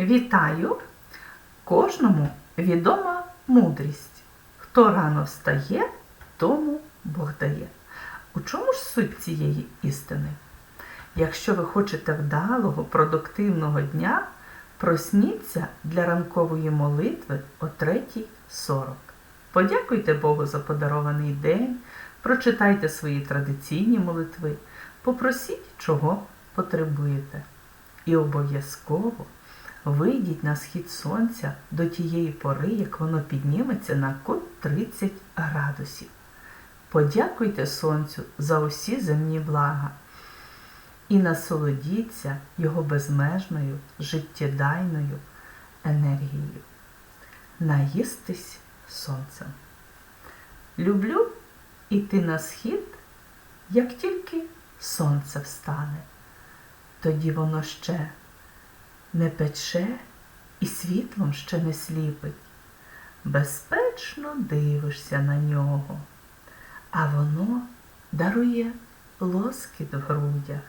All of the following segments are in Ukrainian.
Вітаю! Кожному відома мудрість. Хто рано встає, тому Бог дає. У чому ж суть цієї істини? Якщо ви хочете вдалого, продуктивного дня, просніться для ранкової молитви о 3.40. Подякуйте Богу за подарований день, прочитайте свої традиційні молитви, попросіть, чого потребуєте. І обов'язково вийдіть на схід сонця до тієї пори, як воно підніметься на кут 30 градусів. Подякуйте сонцю за усі земні блага і насолодіться його безмежною життєдайною енергією. Наїстись сонцем. Люблю іти на схід, як тільки сонце встане. Тоді воно ще не пече і світлом ще не сліпить. Безпечно дивишся на нього, а воно дарує лоскіт в грудях,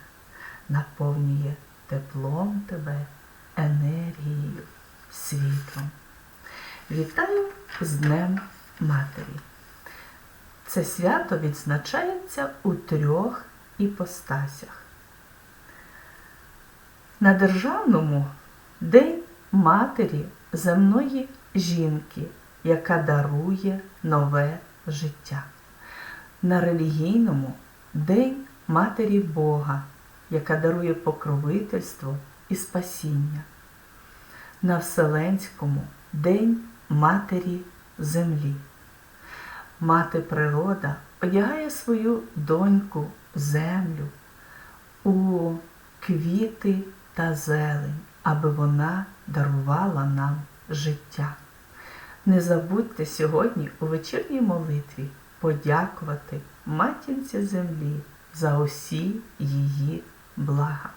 наповнює теплом тебе, енергією, світлом. Вітаю з Днем Матері. Це свято відзначається у трьох іпостасях. На державному День Матері земної жінки, яка дарує нове життя. На релігійному День Матері Бога, яка дарує покровительство і спасіння. На Вселенському День Матері Землі. Мати природа одягає свою доньку землю у квіти та зелень, аби вона дарувала нам життя. Не забудьте сьогодні у вечірній молитві подякувати матінці землі за усі її блага.